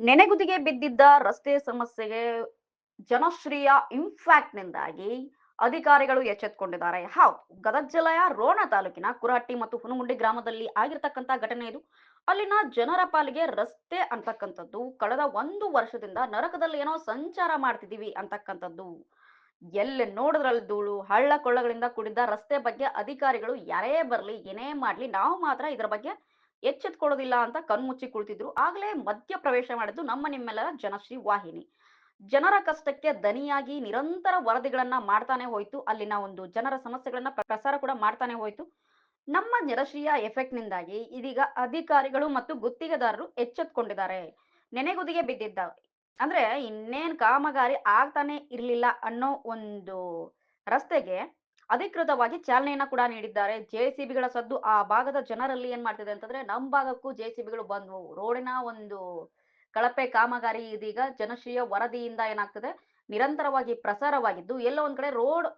ನೆನೆಗುದಿಗೆ ಬಿದ್ದಿದ್ದ ರಸ್ತೆ ಸಮಸ್ಯೆಗೆ ಜನಶ್ರೀಯ ಇಂಪ್ಯಾಕ್ಟ್‌ನಿಂದಾಗಿ ಅಧಿಕಾರಿಗಳು ಎಚ್ಚೆತ್ತುಕೊಂಡಿದ್ದಾರೆ. ಹೌದು, ಗದಗ ಜಿಲ್ಲೆಯ ರೋಣ ತಾಲೂಕಿನ ಕುರಹಟ್ಟಿ ಮತ್ತು ಹುನಗುಂಡಿ ಗ್ರಾಮದಲ್ಲಿ ಆಗಿರ್ತಕ್ಕಂಥ ಘಟನೆ ಇದು. ಅಲ್ಲಿನ ಜನರ ಪಾಲಿಗೆ ರಸ್ತೆ ಅಂತಕ್ಕಂಥದ್ದು ಕಳೆದ ಒಂದು ವರ್ಷದಿಂದ ನರಕದಲ್ಲಿ ಏನೋ ಸಂಚಾರ ಮಾಡ್ತಿದೀವಿ ಅಂತಕ್ಕಂಥದ್ದು. ಎಲ್ಲಿ ನೋಡಿದ್ರಲ್ಲಿ ಧೂಳು, ಹಳ್ಳ ಕೊಳ್ಳಗಳಿಂದ ಕೂಡಿದ್ದ ರಸ್ತೆ ಬಗ್ಗೆ ಅಧಿಕಾರಿಗಳು ಯಾರೇ ಬರಲಿ ಏನೇ ಮಾಡ್ಲಿ ನಾವು ಮಾತ್ರ ಇದರ ಬಗ್ಗೆ ಎಚ್ಚೆತ್ತುಕೊಳ್ಳೋದಿಲ್ಲ ಅಂತ ಕಣ್ಮುಚ್ಚಿ ಕುಳಿತಿದ್ರು. ಆಗಲೇ ಮಧ್ಯ ಪ್ರವೇಶ ಮಾಡಿದ್ದು ನಮ್ಮ ನಿಮ್ಮೆಲ್ಲರ ಜನಶ್ರೀ ವಾಹಿನಿ. ಜನರ ಕಷ್ಟಕ್ಕೆ ದನಿಯಾಗಿ ನಿರಂತರ ವರದಿಗಳನ್ನ ಮಾಡ್ತಾನೆ ಹೋಯ್ತು. ಅಲ್ಲಿನ ಒಂದು ಜನರ ಸಮಸ್ಯೆಗಳನ್ನ ಪ್ರಸಾರ ಕೂಡ ಮಾಡ್ತಾನೆ ಹೋಯ್ತು. ನಮ್ಮ ಜನಶ್ರೀಯ ಎಫೆಕ್ಟ್‌ನಿಂದಾಗಿ ಇದೀಗ ಅಧಿಕಾರಿಗಳು ಮತ್ತು ಗುತ್ತಿಗೆದಾರರು ಎಚ್ಚೆತ್ಕೊಂಡಿದ್ದಾರೆ ನೆನೆಗುದಿಗೆ ಬಿದ್ದಿದ್ದ, ಅಂದ್ರೆ ಇನ್ನೇನ್ ಕಾಮಗಾರಿ ಆಗ್ತಾನೆ ಇರ್ಲಿಲ್ಲ ಅನ್ನೋ ಒಂದು ರಸ್ತೆಗೆ ಅಧಿಕೃತವಾಗಿ ಚಾಲನೆಯನ್ನ ಕೂಡ ನೀಡಿದ್ದಾರೆ. ಜೆಸಿಬಿಗಳ ಸದ್ದು ಆ ಭಾಗದ ಜನರಲ್ಲಿ ಏನ್ ಮಾಡ್ತಿದೆ ಅಂತಂದ್ರೆ ನಮ್ಮ ಭಾಗಕ್ಕೂ ಜೆಸಿಬಿಗಳು ಬಂದ್ವು. ರೋಡಿನ ಒಂದು ಕಳಪೆ ಕಾಮಗಾರಿ ಇದೀಗ ಜನಶ್ರೀಯ ವರದಿಯಿಂದ ಏನಾಗ್ತದೆ ನಿರಂತರವಾಗಿ ಪ್ರಸಾರವಾಗಿದ್ದು, ಎಲ್ಲ ಒಂದ್ ಕಡೆ ರೋಡ್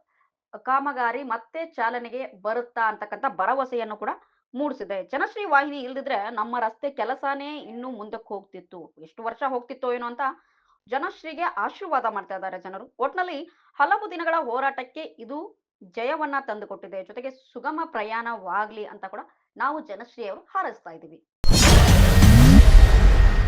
ಕಾಮಗಾರಿ ಮತ್ತೆ ಚಾಲನೆಗೆ ಬರುತ್ತಾ ಅಂತಕ್ಕಂಥ ಭರವಸೆಯನ್ನು ಕೂಡ ಮೂಡಿಸಿದೆ. ಜನಶ್ರೀ ವಾಹಿನಿ ಇಲ್ದಿದ್ರೆ ನಮ್ಮ ರಸ್ತೆ ಕೆಲಸನೇ ಇನ್ನೂ ಮುಂದಕ್ಕೆ ಹೋಗ್ತಿತ್ತು. ಎಷ್ಟು ವರ್ಷ ಹೋಗ್ತಿತ್ತೋ ಏನೋ ಅಂತ ಜನಶ್ರೀಗೆ ಆಶೀರ್ವಾದ ಮಾಡ್ತಾ ಇದ್ದಾರೆ ಜನರು. ಒಟ್ನಲ್ಲಿ ಹಲವು ದಿನಗಳ ಹೋರಾಟಕ್ಕೆ ಇದು ಜಯವನ್ನ ತಂದುಕೊಟ್ಟಿದೆ. ಜೊತೆಗೆ ಸುಗಮ ಪ್ರಯಾಣವಾಗ್ಲಿ ಅಂತ ಕೂಡ ನಾವು ಜನಶ್ರೀ ಅವರು ಹಾರೈಸ್ತಾ ಇದ್ದೀವಿ.